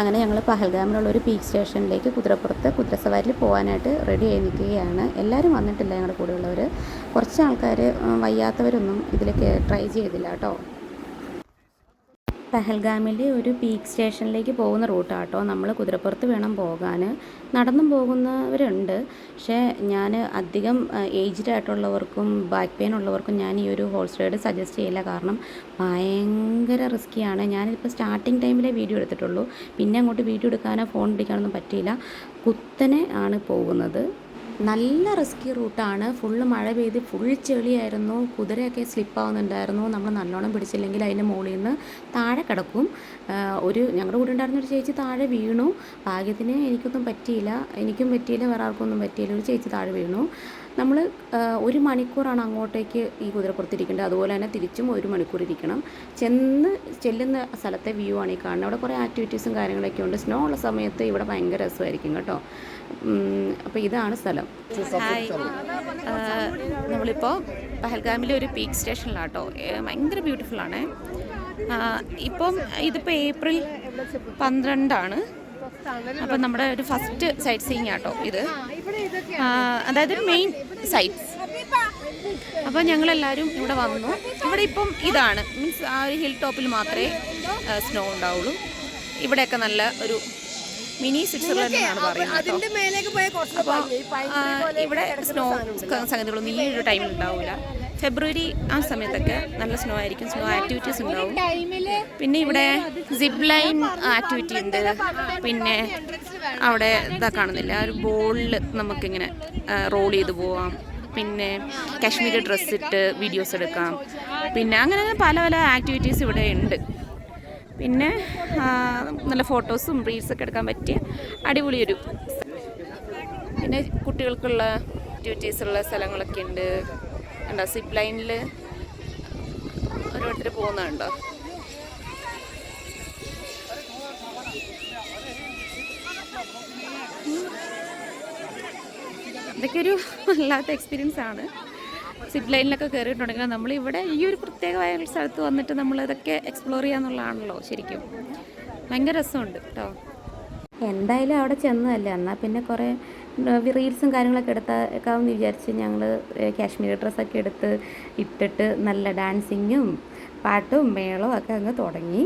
അങ്ങനെ ഞങ്ങൾ പഹൽഗാമിലുള്ള ഒരു പീക്ക് സ്റ്റേഷനിലേക്ക് കുതിരപ്പുറത്ത് കുതിരസവാരിയിൽ പോകാനായിട്ട് റെഡി ആയി നിൽക്കുകയാണ്. എല്ലാവരും വന്നിട്ടില്ല ഞങ്ങളുടെ കൂടെയുള്ളവർ കുറച്ച് ആൾക്കാർ വയ്യാത്തവരൊന്നും ഇതിലേക്ക് ട്രൈ ചെയ്തില്ല കേട്ടോ. പഹൽഗാമിലെ ഒരു പീക്ക് സ്റ്റേഷനിലേക്ക് പോകുന്ന റൂട്ടാട്ടോ നമ്മൾ കുതിരപ്പുറത്ത് വേണം പോകാൻ നടന്നും പോകുന്നവരുണ്ട്. പക്ഷേ ഞാൻ അധികം ഏജ്ഡ് ആയിട്ടുള്ളവർക്കും ബാക്ക് പെയിൻ ഉള്ളവർക്കും ഞാൻ ഈ ഒരു ഹോഴ്സ് റൈഡ് സജസ്റ്റ് ചെയ്യില്ല. കാരണം ഭയങ്കര റിസ്ക്കിയാണ് ഞാനിപ്പോൾ സ്റ്റാർട്ടിങ് ടൈമിലെ വീഡിയോ എടുത്തിട്ടുള്ളൂ. പിന്നെ അങ്ങോട്ട് വീഡിയോ എടുക്കാനോ ഫോൺ പിടിക്കാനൊന്നും പറ്റിയില്ല. കുത്തനെ ആണ് പോകുന്നത്. നല്ല റിസ്കി റൂട്ടാണ് ഫുള്ള് മഴ പെയ്ത് ഫുൾ ചെളിയായിരുന്നു. കുതിരയൊക്കെ സ്ലിപ്പാവുന്നുണ്ടായിരുന്നു നമ്മൾ നല്ലോണം പിടിച്ചില്ലെങ്കിൽ അതിന്റെ മുകളിൽ നിന്ന് താഴെ കിടക്കും. ഒരു ഞങ്ങളുടെ കൂടെ ഉണ്ടായിരുന്ന ഒരു ചേച്ചി താഴെ വീണു. ഭാഗ്യത്തിന് എനിക്കൊന്നും പറ്റിയില്ല. എനിക്കും പറ്റിയില്ല വേറെ ആർക്കൊന്നും പറ്റിയില്ല. ഒരു ചേച്ചി താഴെ വീണു. നമ്മൾ ഒരു മണിക്കൂറാണ് അങ്ങോട്ടേക്ക് ഈ കുതിരപ്പുറത്തിരിക്കേണ്ടത്. അതുപോലെ തന്നെ തിരിച്ചും ഒരു മണിക്കൂർ ഇരിക്കണം ചെന്ന് ചെല്ലുന്ന സ്ഥലത്തെ വ്യൂ ആണ് ഈ കാണുന്നത്. അവിടെ കുറേ ആക്ടിവിറ്റീസും കാര്യങ്ങളൊക്കെ ഉണ്ട്. സ്നോ ഉള്ള സമയത്ത് ഇവിടെ ഭയങ്കര രസമായിരിക്കും കേട്ടോ. അപ്പോൾ ഇതാണ് സ്ഥലം. നമ്മളിപ്പോൾ പഹൽഗാമിലെ ഒരു പീക്ക് സ്റ്റേഷനിലാട്ടോ. ഭയങ്കര ബ്യൂട്ടിഫുൾ ആണ് ഇപ്പം ഇതിപ്പോൾ ഏപ്രിൽ പന്ത്രണ്ടാണ്. അപ്പം നമ്മുടെ ഒരു ഫസ്റ്റ് സൈറ്റ് സീയിങ് ആട്ടോ ഇത്. അതായത് മെയിൻ സൈറ്റ്സ്. അപ്പോൾ ഞങ്ങളെല്ലാവരും ഇവിടെ വന്നു. ഇവിടെ ഇപ്പം ഇതാണ്. മീൻസ് ആ ഒരു ഹിൽ ടോപ്പിൽ മാത്രമേ സ്നോ ഉണ്ടാവുള്ളൂ. ഇവിടെയൊക്കെ നല്ല ഒരു മിനി സ്വിറ്റ്സർലൻഡ് എന്നാണ് പറയുന്നത് ഇവിടെ സ്നോ സംഗതികളൊന്നും ഈ ഒരു ടൈമിൽ ഉണ്ടാവില്ല ഫെബ്രുവരി ആ സമയത്തൊക്കെ നല്ല സ്നോ ആയിരിക്കും. സ്നോ ആക്ടിവിറ്റീസ് ഉണ്ടാവും. പിന്നെ ഇവിടെ സിബ് ലൈൻ ആക്ടിവിറ്റി ഉണ്ട്. പിന്നെ അവിടെ ഇതാ കാണുന്നില്ല. ഒരു ബോളിൽ നമുക്കിങ്ങനെ റോൾ ചെയ്ത് പോവാം. പിന്നെ കാശ്മീരി ഡ്രസ്സിട്ട് വീഡിയോസ് എടുക്കാം. പിന്നെ അങ്ങനെ പല പല ആക്ടിവിറ്റീസ് ഇവിടെ ഉണ്ട്. പിന്നെ നല്ല ഫോട്ടോസും റീൽസൊക്കെ എടുക്കാൻ പറ്റിയ അടിപൊളി ഒരു പിന്നെ കുട്ടികൾക്കുള്ള ആക്ടിവിറ്റീസ് ഉള്ള സ്ഥലങ്ങളൊക്കെ ഉണ്ട്. ഉണ്ടോ സിപ്പ് ലൈനിൽ ഓരോരുത്തർ പോകുന്നുണ്ടോ ഇതൊക്കെ ഒരു വല്ലാത്ത എക്സ്പീരിയൻസ് ആണ്. സിപ്പ് ലൈനിലൊക്കെ കയറിയിട്ടുണ്ടെങ്കിൽ നമ്മളിവിടെ ഈ ഒരു പ്രത്യേകമായ ഒരു സ്ഥലത്ത് വന്നിട്ട് നമ്മൾ ഇതൊക്കെ എക്സ്പ്ലോർ ചെയ്യാന്നുള്ളതാണല്ലോ ശരിക്കും. ഭയങ്കര രസമുണ്ട് കേട്ടോ എന്തായാലും അവിടെ ചെന്നതല്ലേ. എന്നാൽ പിന്നെ കുറേ റീൽസും കാര്യങ്ങളൊക്കെ എടുത്തേക്കാമെന്ന് വിചാരിച്ച് ഞങ്ങൾ കാശ്മീരി ഡ്രസ്സൊക്കെ എടുത്ത് ഇട്ടിട്ട് നല്ല ഡാൻസിങ്ങും പാട്ടും മേളവും ഒക്കെ അങ്ങ് തുടങ്ങി.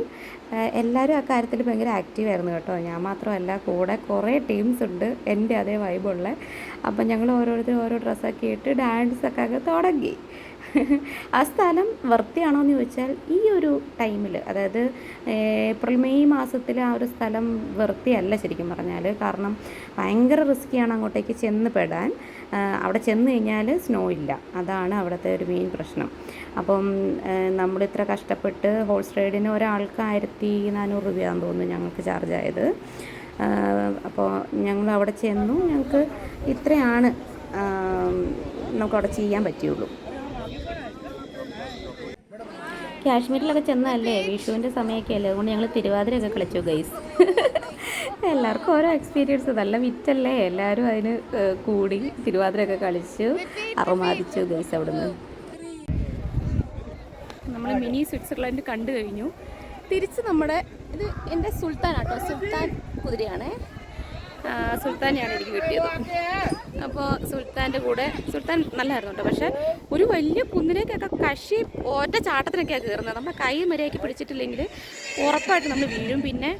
എല്ലാവരും ആ കാര്യത്തിൽ ഭയങ്കര ആക്റ്റീവായിരുന്നു കേട്ടോ. ഞാൻ മാത്രമല്ല കൂടെ കുറേ ടീംസ് ഉണ്ട് എന്റെ അതേ വൈബുള്ള അപ്പം ഞങ്ങൾ ഓരോരുത്തരും ഓരോ ഡ്രസ്സൊക്കെ ഇട്ട് ഡാൻസൊക്കെ അങ്ങ് തുടങ്ങി. ആ സ്ഥലം വൃത്തിയാണോ എന്ന് ചോദിച്ചാൽ ഈ ഒരു ടൈമിൽ അതായത് ഏപ്രിൽ മെയ് മാസത്തിൽ ആ ഒരു സ്ഥലം വൃത്തിയല്ല ശരിക്കും പറഞ്ഞാൽ. കാരണം ഭയങ്കര റിസ്ക്കിയാണ് അങ്ങോട്ടേക്ക് ചെന്ന് പെടാൻ. അവിടെ ചെന്ന് കഴിഞ്ഞാൽ സ്നോ ഇല്ല. അതാണ് അവിടുത്തെ ഒരു മെയിൻ പ്രശ്നം. അപ്പം നമ്മൾ ഇത്ര കഷ്ടപ്പെട്ട് ഹോഴ്സ് റൈഡിന് ഒരാൾക്ക് ആയിരത്തി നാനൂറ് രൂപയാണെന്ന് തോന്നുന്നു ഞങ്ങൾക്ക് ചാർജ് ആയത്. അപ്പോൾ ഞങ്ങൾ അവിടെ ചെന്നു. ഞങ്ങൾക്ക് ഇത്രയാണ് നമുക്ക് അവിടെ ചെയ്യാൻ പറ്റിയുള്ളൂ. കാശ്മീരിലൊക്കെ ചെന്നല്ലേ വിഷുവിന്റെ സമയമൊക്കെ അല്ലേ? അതുകൊണ്ട് ഞങ്ങൾ തിരുവാതിരയൊക്കെ കളിച്ചു ഗൈസ് എല്ലാവർക്കും ഓരോ എക്സ്പീരിയൻസ് നല്ല വിറ്റല്ലേ എല്ലാവരും അതിന് കൂടി തിരുവാതിരയൊക്കെ കളിച്ചു അറുമാദിച്ചു ഗൈസ് അവിടുന്ന്. നമ്മൾ മിനി സ്വിറ്റ്സർലൻഡ് കണ്ടു കഴിഞ്ഞു. തിരിച്ച് നമ്മുടെ ഇത് എന്റെ സുൽത്താൻ ആട്ടോ സുൽത്താൻ കുതിരയാണേ. സുൽത്താനെയാണ് എനിക്ക് കിട്ടിയത്. അപ്പോൾ സുൽത്താന്റെ കൂടെ സുൽത്താൻ നല്ലതായിരുന്നു കേട്ടോ പക്ഷേ ഒരു വലിയ കുന്നിലേക്കൊക്കെ കശി ഒറ്റ ചാട്ടത്തിനൊക്കെയാണ് കയറുന്നത്. നമ്മുടെ കൈ മരയാക്കി പിടിച്ചിട്ടില്ലെങ്കിൽ ഉറപ്പായിട്ട് നമ്മൾ വീഴും. പിന്നെ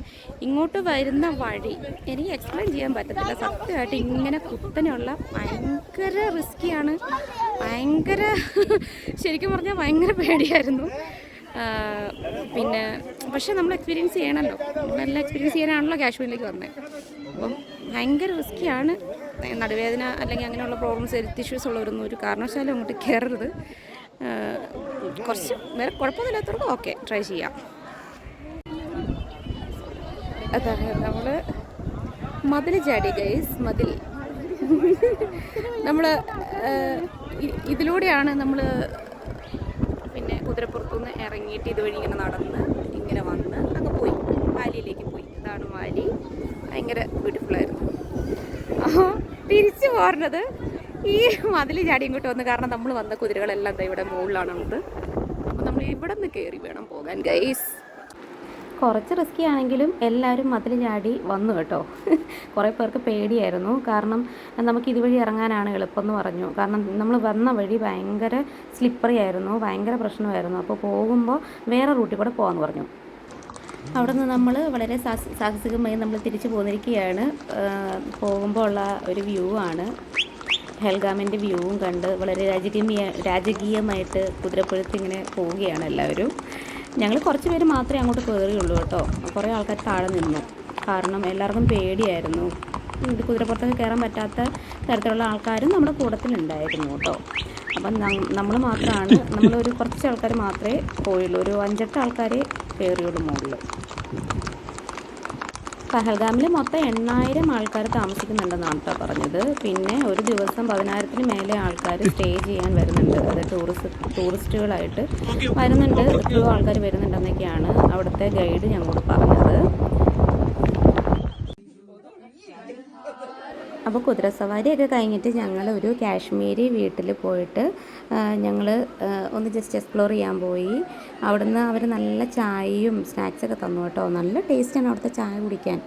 ഇങ്ങോട്ട് വരുന്ന വഴി എനിക്ക് എക്സ്പ്ലെയിൻ ചെയ്യാൻ പറ്റത്തില്ല. സത്യമായിട്ട് ഇങ്ങനെ കുത്തനെയുള്ള ഭയങ്കര റിസ്ക്കിയാണ് ഭയങ്കര ശരിക്കും പറഞ്ഞാൽ ഭയങ്കര പേടിയായിരുന്നു. പിന്നെ പക്ഷേ നമ്മൾ എക്സ്പീരിയൻസ് ചെയ്യണമല്ലോ നമ്മളെല്ലാം എക്സ്പീരിയൻസ് ചെയ്യാനാണല്ലോ കാശ്മീരിലേക്ക് വന്നത് അപ്പം ഭയങ്കര റിസ്ക്കിയാണ് നടുവേദന അല്ലെങ്കിൽ അങ്ങനെയുള്ള പ്രോബ്ലംസ് ഹെൽത്ത് ഇഷ്യൂസ് ഉള്ളവരൊന്നും ഒരു കാരണവശാലും അങ്ങോട്ട് കയറരുത് കുറച്ച് വേറെ കുഴപ്പമൊന്നുമില്ലാത്തവർക്ക് ഓക്കെ ട്രൈ ചെയ്യാം. അതാണ് നമ്മൾ മതിൽ ചാടി ഗൈസ് മതിൽ. നമ്മൾ ഇതിലൂടെയാണ് നമ്മൾ പിന്നെ കുതിരപ്പുറത്തുനിന്ന് ഇറങ്ങിയിട്ട് ഇതുവഴി ഇങ്ങനെ നടന്ന് ഇങ്ങനെ വന്ന് അങ്ങ് പോയി. വാലിയിലേക്ക് പോയി. ഇതാണ് വാലി. ഭയങ്കര അപ്പോൾ തിരിച്ചു പോരണത് ഈ മതിൽ ചാടി ഇങ്ങോട്ട് വന്നു കാരണം നമ്മൾ വന്ന കുതിരകളെല്ലാം ഇവിടെ മുകളിലാണ് ഉള്ളത് അപ്പോൾ നമ്മൾ ഇവിടെ നിന്ന് കയറി വേണം പോകാൻ ഗൈസ് കുറച്ച് റിസ്കി ആണെങ്കിലും എല്ലാവരും മതിൽ ചാടി വന്നു കേട്ടോ. കുറേ പേർക്ക് പേടിയായിരുന്നു. കാരണം നമുക്ക് ഇതുവഴി ഇറങ്ങാനാണ് എളുപ്പം എന്ന് പറഞ്ഞു. കാരണം നമ്മൾ വന്ന വഴി ഭയങ്കര സ്ലിപ്പറി ആയിരുന്നു. ഭയങ്കര പ്രശ്നമായിരുന്നു. അപ്പോൾ പോകുമ്പോൾ വേറെ റൂട്ടിൽ കൂടെ പോകാമെന്ന് പറഞ്ഞു. അവിടെ നിന്ന് നമ്മൾ വളരെ സാഹ സാഹസികമായി നമ്മൾ തിരിച്ചു പോന്നിരിക്കുകയാണ്. പോകുമ്പോൾ ഉള്ള ഒരു വ്യൂ ആണ്. ഹെൽഗാമിന്റെ വ്യൂവും കണ്ട് വളരെ രാജകീയ രാജകീയമായിട്ട് കുതിരപ്പുഴത്ത് ഇങ്ങനെ പോവുകയാണ് എല്ലാവരും. ഞങ്ങൾ കുറച്ച് പേര് മാത്രമേ അങ്ങോട്ട് കയറിയുള്ളൂ കേട്ടോ. കുറേ ആൾക്കാർ താഴെ നിന്നു. കാരണം എല്ലാവർക്കും പേടിയായിരുന്നു. കുതിരപ്പുറത്തൊക്കെ കയറാൻ പറ്റാത്ത തരത്തിലുള്ള ആൾക്കാരും നമ്മുടെ കൂട്ടത്തിലുണ്ടായിരുന്നു കേട്ടോ. അപ്പം നമ്മൾ മാത്രമാണ് നമ്മളൊരു കുറച്ച് ആൾക്കാർ മാത്രമേ പോയുള്ളൂ. ഒരു അഞ്ചെട്ട് ആൾക്കാരെ കയറിയുള്ളൂ മുകളിൽ പഹൽഗാമിൽ മൊത്തം എണ്ണായിരം ആൾക്കാർ താമസിക്കുന്നുണ്ടെന്നാണ് കേട്ടോ പറഞ്ഞത്. പിന്നെ ഒരു ദിവസം പതിനായിരത്തിന് മേലെ ആൾക്കാർ സ്റ്റേ ചെയ്യാൻ വരുന്നുണ്ട്. അത് ടൂറിസ്റ്റ് ടൂറിസ്റ്റുകളായിട്ട് വരുന്നുണ്ട്. എത്രയോ ആൾക്കാർ വരുന്നുണ്ടെന്നൊക്കെയാണ് അവിടുത്തെ ഗൈഡ് ഞങ്ങളോട് പറഞ്ഞത്. അപ്പോൾ കുതിരസവാരിയൊക്കെ കഴിഞ്ഞിട്ട് ഞങ്ങൾ ഒരു കാശ്മീരി വീട്ടിൽ പോയിട്ട് ഞങ്ങൾ ഒന്ന് ജസ്റ്റ് എക്സ്പ്ലോർ ചെയ്യാൻ പോയി. അവിടുന്ന് അവർ നല്ല ചായയും സ്നാക്സൊക്കെ തന്നു കേട്ടോ. നല്ല ടേസ്റ്റാണ് അവിടുത്തെ ചായ കുടിക്കാൻ.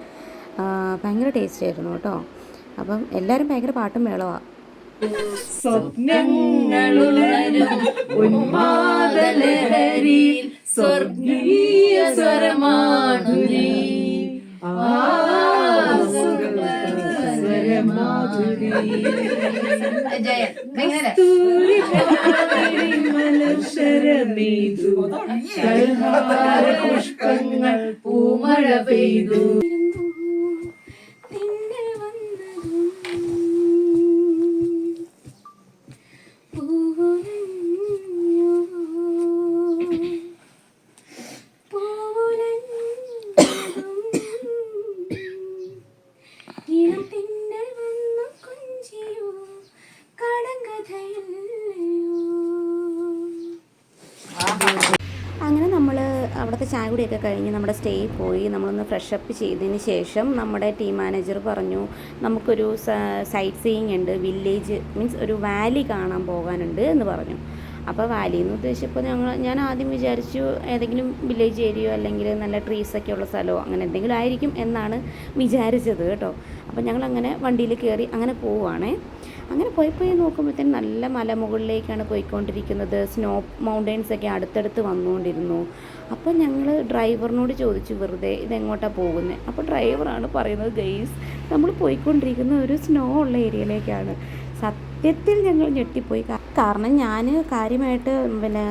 ആ, ഭയങ്കര ടേസ്റ്റ് ആയിരുന്നു കേട്ടോ. അപ്പം എല്ലാവരും ഭയങ്കര പാട്ടും മേളമാണ് സ്വപ്നങ്ങളുണരും ഉന്മാദലഹരിയിൽ സ്വർഗീയ സ്വരമാണു നീ. പുഷ്പങ്ങൾ പൂമഴ പെയ്തു അങ്ങനെ നമ്മൾ അവിടുത്തെ ചായ കുടിയൊക്കെ കഴിഞ്ഞ് നമ്മുടെ സ്റ്റേയിൽ പോയി നമ്മളൊന്ന് ഫ്രഷ് ചെയ്തതിന് ശേഷം നമ്മുടെ ടീം മാനേജർ പറഞ്ഞു നമുക്കൊരു സൈറ്റ് സീയിങ് ഉണ്ട്. വില്ലേജ് മീൻസ് ഒരു വാലി കാണാൻ പോകാനുണ്ട് എന്ന് പറഞ്ഞു. അപ്പോൾ വാലി എന്ന് ഉദ്ദേശിച്ചപ്പോൾ ഞങ്ങൾ ഞാൻ ആദ്യം വിചാരിച്ചു ഏതെങ്കിലും വില്ലേജ് ഏരിയയോ അല്ലെങ്കിൽ നല്ല ട്രീസൊക്കെ ഉള്ള സ്ഥലമോ അങ്ങനെ എന്തെങ്കിലും ആയിരിക്കും എന്നാണ് വിചാരിച്ചത് കേട്ടോ. അപ്പോൾ ഞങ്ങൾ അങ്ങനെ വണ്ടിയിൽ കയറി അങ്ങനെ പോവുകയാണേ അങ്ങനെ പോയി പോയി നോക്കുമ്പോഴത്തേന് നല്ല മലമുകളിലേക്കാണ് പോയിക്കൊണ്ടിരിക്കുന്നത്. സ്നോ മൗണ്ടെയ്ൻസ് ഒക്കെ അടുത്തടുത്ത് വന്നുകൊണ്ടിരുന്നു. അപ്പോൾ ഞങ്ങൾ ഡ്രൈവറിനോട് ചോദിച്ചു വെറുതെ ഇതെങ്ങോട്ടാണ് പോകുന്നത് അപ്പോൾ ഡ്രൈവറാണ് പറയുന്നത് ഗെയ്സ് നമ്മൾ പോയിക്കൊണ്ടിരിക്കുന്ന ഒരു സ്നോ ഉള്ള ഏരിയയിലേക്കാണ്. സത്യത്തിൽ ഞങ്ങൾ ഞെട്ടിപ്പോയി. കാരണം ഞാൻ കാര്യമായിട്ട് പിന്നെ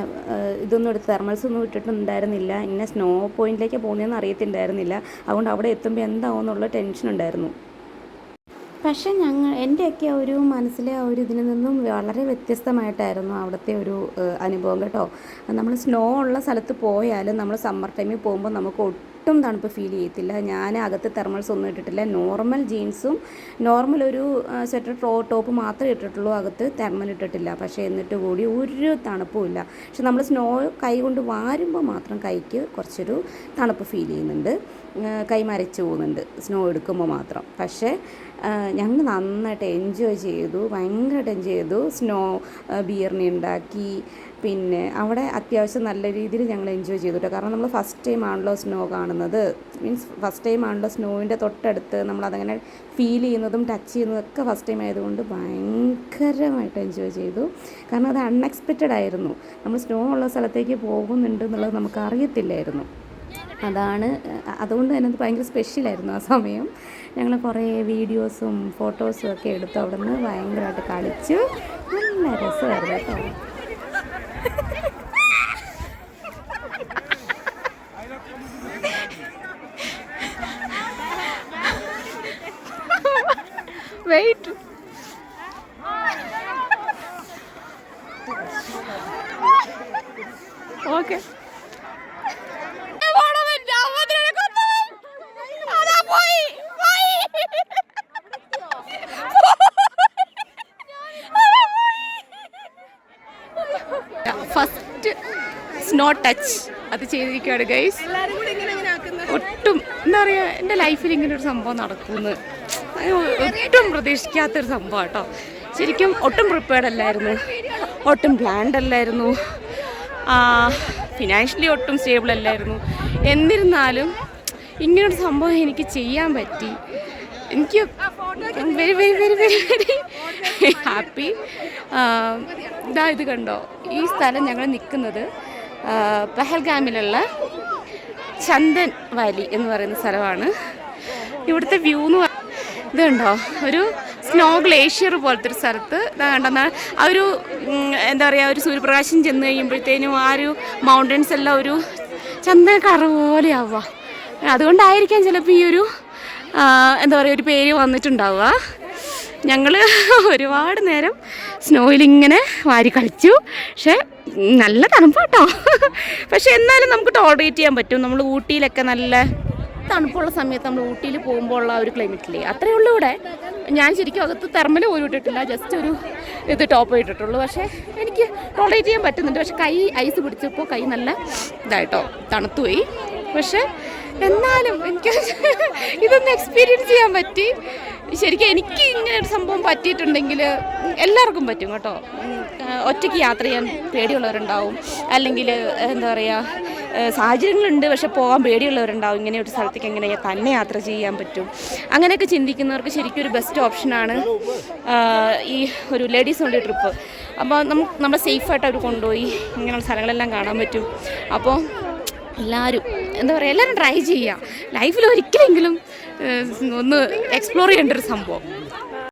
ഇതൊന്നും എടുത്ത് തെർമൽസ് ഒന്നും ഇട്ടിട്ടുണ്ടായിരുന്നില്ല. ഇന്ന സ്നോ പോയിന്റിലേക്ക് പോകുന്നതെന്ന് അറിയത്തിണ്ടായിരുന്നില്ല അതുകൊണ്ട് അവിടെ എത്തുമ്പോൾ എന്താവും എന്നുള്ള ടെൻഷൻ ഉണ്ടായിരുന്നു. പക്ഷേ ഞങ്ങൾ എന്റെയൊക്കെ ഒരു മനസ്സിലെ ആ ഒരു ഇതിൽ നിന്നും വളരെ വ്യത്യസ്തമായിട്ടായിരുന്നു അവിടുത്തെ ഒരു അനുഭവം കേട്ടോ. നമ്മൾ സ്നോ ഉള്ള സ്ഥലത്ത് പോയാലും നമ്മൾ സമ്മർ ടൈമിൽ പോകുമ്പോൾ നമുക്ക് ഒട്ടും തണുപ്പ് ഫീൽ ചെയ്യത്തില്ല. ഞാൻ അകത്ത് തെർമൽസ് ഒന്നും ഇട്ടിട്ടില്ല. നോർമൽ ജീൻസും നോർമൽ ഒരു സ്വെറ്റർ ടോ ടോപ്പ് മാത്രമേ ഇട്ടിട്ടുള്ളൂ. അകത്ത് തെർമൽ ഇട്ടിട്ടില്ല. പക്ഷേ എന്നിട്ട് കൂടി ഒരു തണുപ്പും ഇല്ല. പക്ഷെ നമ്മൾ സ്നോ കൈ കൊണ്ട് വാരുമ്പോൾ മാത്രം കൈക്ക് കുറച്ചൊരു തണുപ്പ് ഫീൽ ചെയ്യുന്നുണ്ട്. ഏഹ് കൈ മരച്ചു പോകുന്നുണ്ട്. സ്നോ എടുക്കുമ്പോൾ മാത്രം. പക്ഷേ ഞങ്ങൾ നന്നായിട്ട് എൻജോയ് ചെയ്തു. ഭയങ്കരമായിട്ട് എൻജോയ് ചെയ്തു. സ്നോ ബിയറിനെ ഉണ്ടാക്കി. പിന്നെ അവിടെ അത്യാവശ്യം നല്ല രീതിയിൽ ഞങ്ങൾ എൻജോയ് ചെയ്തു കേട്ടോ കാരണം നമ്മൾ ഫസ്റ്റ് ടൈം ആണല്ലോ സ്നോ കാണുന്നത്. മീൻസ് ഫസ്റ്റ് ടൈം ആണല്ലോ സ്നോവിന്റെ തൊട്ടടുത്ത് നമ്മളതങ്ങനെ ഫീൽ ചെയ്യുന്നതും ടച്ച് ചെയ്യുന്നതും ഒക്കെ ഫസ്റ്റ് ടൈം ആയതുകൊണ്ട് ഭയങ്കരമായിട്ട് എൻജോയ് ചെയ്തു. കാരണം അത് അൺഎക്സ്പെക്റ്റഡ് ആയിരുന്നു. നമ്മൾ സ്നോ ഉള്ള സ്ഥലത്തേക്ക് പോകുന്നുണ്ട് എന്നുള്ളത് നമുക്ക് അറിയത്തില്ലായിരുന്നു. അതാണ് അതുകൊണ്ട് തന്നെ അത് ഭയങ്കര സ്പെഷ്യലായിരുന്നു ആ സമയം. ഞങ്ങൾ കുറേ വീഡിയോസും ഫോട്ടോസും ഒക്കെ എടുത്തു അവിടെ നിന്ന് ഭയങ്കരമായിട്ട് കളിച്ചു. നല്ല രസമായിരുന്നു കേട്ടോ. വെയിറ്റ് ഓക്കെ ടച്ച് അത് ചെയ്തിരിക്കുകയാണ് ഗൈസ് ഒട്ടും എന്താ പറയുക എന്റെ ലൈഫിൽ ഇങ്ങനെ ഒരു സംഭവം നടക്കുമെന്ന് ഒട്ടും പ്രതീക്ഷിക്കാത്തൊരു സംഭവം കേട്ടോ. ശരിക്കും ഒട്ടും പ്രിപ്പയർഡ് അല്ലായിരുന്നു. ഒട്ടും പ്ലാൻഡ് അല്ലായിരുന്നു. ഫിനാൻഷ്യലി ഒട്ടും സ്റ്റേബിൾ അല്ലായിരുന്നു. എന്നിരുന്നാലും ഇങ്ങനൊരു സംഭവം എനിക്ക് ചെയ്യാൻ പറ്റി. എനിക്ക് very very very very very happy ഇതാ ഇത് കണ്ടോ. ഈ സ്ഥലം ഞങ്ങൾ നിൽക്കുന്നത് പെഹൽഗാമിലുള്ള ചന്ദൻ വാലി എന്ന് പറയുന്ന സ്ഥലമാണ്. ഇവിടുത്തെ വ്യൂ എന്ന് ഇതുണ്ടോ? ഒരു സ്നോ ഗ്ലേഷ്യർ പോലത്തെ ഒരു സ്ഥലത്ത് ഇതാ കണ്ടോ? ആ ഒരു എന്താ പറയുക ഒരു സൂര്യപ്രകാശം ചെന്ന് കഴിയുമ്പോഴത്തേനും ആ ഒരു മൗണ്ടൻസ് എല്ലാം ഒരു ചന്ദന കറ പോലെയാവുക അതുകൊണ്ടായിരിക്കാം ചിലപ്പോൾ ഈ ഒരു എന്താ പറയുക ഒരു പേര് വന്നിട്ടുണ്ടാവുക. ഞങ്ങൾ ഒരുപാട് നേരം സ്നോയിൽ ഇങ്ങനെ വാരി കളിച്ചു. പക്ഷേ നല്ല തണുപ്പാട്ടോ. പക്ഷേ എന്നാലും നമുക്ക് ടോളറേറ്റ് ചെയ്യാൻ പറ്റും. നമ്മൾ ഊട്ടിയിലൊക്കെ നല്ല തണുപ്പുള്ള സമയത്ത് നമ്മൾ ഊട്ടിയിൽ പോകുമ്പോൾ ഉള്ള ഒരു ക്ലൈമറ്റില്ലേ അത്രയേ ഉള്ളൂ ഇവിടെ. ഞാൻ ശരിക്കും അകത്ത് തെർമൽ പോലും ഇട്ടിട്ടില്ല. ജസ്റ്റ് ഒരു ഇത് ടോപ്പ് ഇട്ടിട്ടുള്ളൂ. പക്ഷേ എനിക്ക് ടോളറേറ്റ് ചെയ്യാൻ പറ്റുന്നുണ്ട്. പക്ഷേ കൈ ഐസ് പിടിച്ചപ്പോൾ കൈ നല്ല ഇതായിട്ടോ തണുത്തുപോയി. പക്ഷേ എന്നാലും എനിക്ക് ഇതൊന്ന് എക്സ്പീരിയൻസ് ചെയ്യാൻ പറ്റി. ശരിക്കും എനിക്ക് ഇങ്ങനെ ഒരു സംഭവം പറ്റിയിട്ടുണ്ടെങ്കിൽ എല്ലാവർക്കും പറ്റും കേട്ടോ. ഒറ്റയ്ക്ക് യാത്ര ചെയ്യാൻ പേടിയുള്ളവരുണ്ടാവും. അല്ലെങ്കിൽ എന്താ പറയുക സാഹചര്യങ്ങളുണ്ട് പക്ഷെ പോകാൻ പേടിയുള്ളവരുണ്ടാവും. ഇങ്ങനെ ഒരു സ്ഥലത്തേക്ക് എങ്ങനെ തന്നെ യാത്ര ചെയ്യാൻ പറ്റും. അങ്ങനെയൊക്കെ ചിന്തിക്കുന്നവർക്ക് ശരിക്കും ഒരു ബെസ്റ്റ് ഓപ്ഷനാണ് ഈ ഒരു ലേഡീസ് ഓൺലി ട്രിപ്പ് അപ്പോൾ നമുക്ക് നമ്മൾ സേഫായിട്ട് അവർ കൊണ്ടുപോയി ഇങ്ങനെയുള്ള സ്ഥലങ്ങളെല്ലാം കാണാൻ പറ്റും. അപ്പോൾ എല്ലാവരും എന്താ പറയുക എല്ലാവരും ട്രൈ ചെയ്യുക ലൈഫിൽ ഒരിക്കലെങ്കിലും ഒന്ന് എക്സ്പ്ലോർ ചെയ്യേണ്ട ഒരു സംഭവം.